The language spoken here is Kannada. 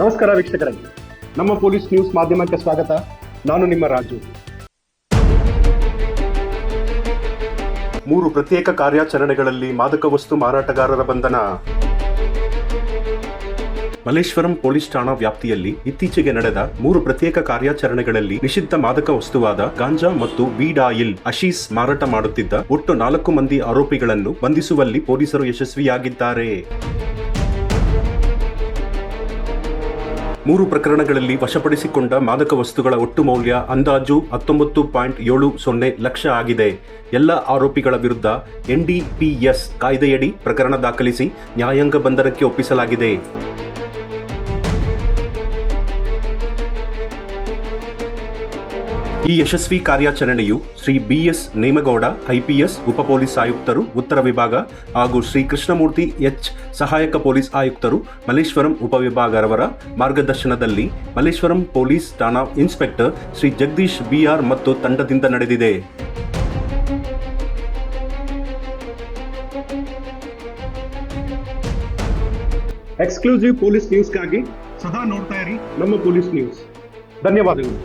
ನಮಸ್ಕಾರ ವೀಕ್ಷಕರೇ. ನಮ್ಮ ಪೊಲೀಸ್ ನ್ಯೂಸ್ ಮಾಧ್ಯಮಕ್ಕೆ ಸ್ವಾಗತ. ನಾನು ನಿಮ್ಮ ರಾಜು. ಮೂರು ಪ್ರತ್ಯೇಕ ಕಾರ್ಯಾಚರಣೆಗಳಲ್ಲಿ ಮಾದಕ ವಸ್ತು ಮಾರಾಟಗಾರರ ಬಂಧನ. ಮಲ್ಲೇಶ್ವರಂ ಪೊಲೀಸ್ ಠಾಣಾ ವ್ಯಾಪ್ತಿಯಲ್ಲಿ ಇತ್ತೀಚೆಗೆ ನಡೆದ ಮೂರು ಪ್ರತ್ಯೇಕ ಕಾರ್ಯಾಚರಣೆಗಳಲ್ಲಿ ನಿಷಿದ್ಧ ಮಾದಕ ವಸ್ತುವಾದ ಗಾಂಜಾ ಮತ್ತು ಬೀಡ್ ಆಯಿಲ್ ಅಶೀಸ್ ಮಾರಾಟ ಮಾಡುತ್ತಿದ್ದ ಒಟ್ಟು ನಾಲ್ಕು ಮಂದಿ ಆರೋಪಿಗಳನ್ನು ಬಂಧಿಸುವಲ್ಲಿ ಪೊಲೀಸರು ಯಶಸ್ವಿಯಾಗಿದ್ದಾರೆ. ಮೂರು ಪ್ರಕರಣಗಳಲ್ಲಿ ವಶಪಡಿಸಿಕೊಂಡ ಮಾದಕ ವಸ್ತುಗಳ ಒಟ್ಟು ಮೌಲ್ಯ ಅಂದಾಜು ಹತ್ತೊಂಬತ್ತು ಪಾಯಿಂಟ್ ಏಳು ಸೊನ್ನೆ ಲಕ್ಷ ಆಗಿದೆ. ಎಲ್ಲ ಆರೋಪಿಗಳ ವಿರುದ್ಧ ಎನ್ಡಿಪಿಎಸ್ ಕಾಯ್ದೆಯಡಿ ಪ್ರಕರಣ ದಾಖಲಿಸಿ ನ್ಯಾಯಾಂಗ ಬಂಧನಕ್ಕೆ ಒಪ್ಪಿಸಲಾಗಿದೆ. ಈ ಯಶಸ್ವಿ ಕಾರ್ಯಾಚರಣೆಯು ಶ್ರೀ ಬಿಎಸ್ ನೇಮಗೌಡ, ಐಪಿಎಸ್ ಉಪ ಪೊಲೀಸ್ ಆಯುಕ್ತರು, ಉತ್ತರ ವಿಭಾಗ ಹಾಗೂ ಶ್ರೀ ಕೃಷ್ಣಮೂರ್ತಿ ಎಚ್ ಸಹಾಯಕ ಪೊಲೀಸ್ ಆಯುಕ್ತರು, ಮಲ್ಲೇಶ್ವರಂ ಉಪವಿಭಾಗರವರ ಮಾರ್ಗದರ್ಶನದಲ್ಲಿ ಮಲ್ಲೇಶ್ವರಂ ಪೊಲೀಸ್ ಠಾಣಾ ಇನ್ಸ್ಪೆಕ್ಟರ್ ಶ್ರೀ ಜಗದೀಶ್ ಬಿಆರ್ ಮತ್ತು ತಂಡದಿಂದ ನಡೆದಿದೆ. ಎಕ್ಸ್ಕ್ಲೂಸಿವ್ ಪೊಲೀಸ್ ನ್ಯೂಸ್ಗಾಗಿ ಸದಾ ನೋಡ್ತಾ ಇರಿ ನಮ್ಮ ಪೊಲೀಸ್ ನ್ಯೂಸ್ ಧನ್ಯವಾದಗಳು.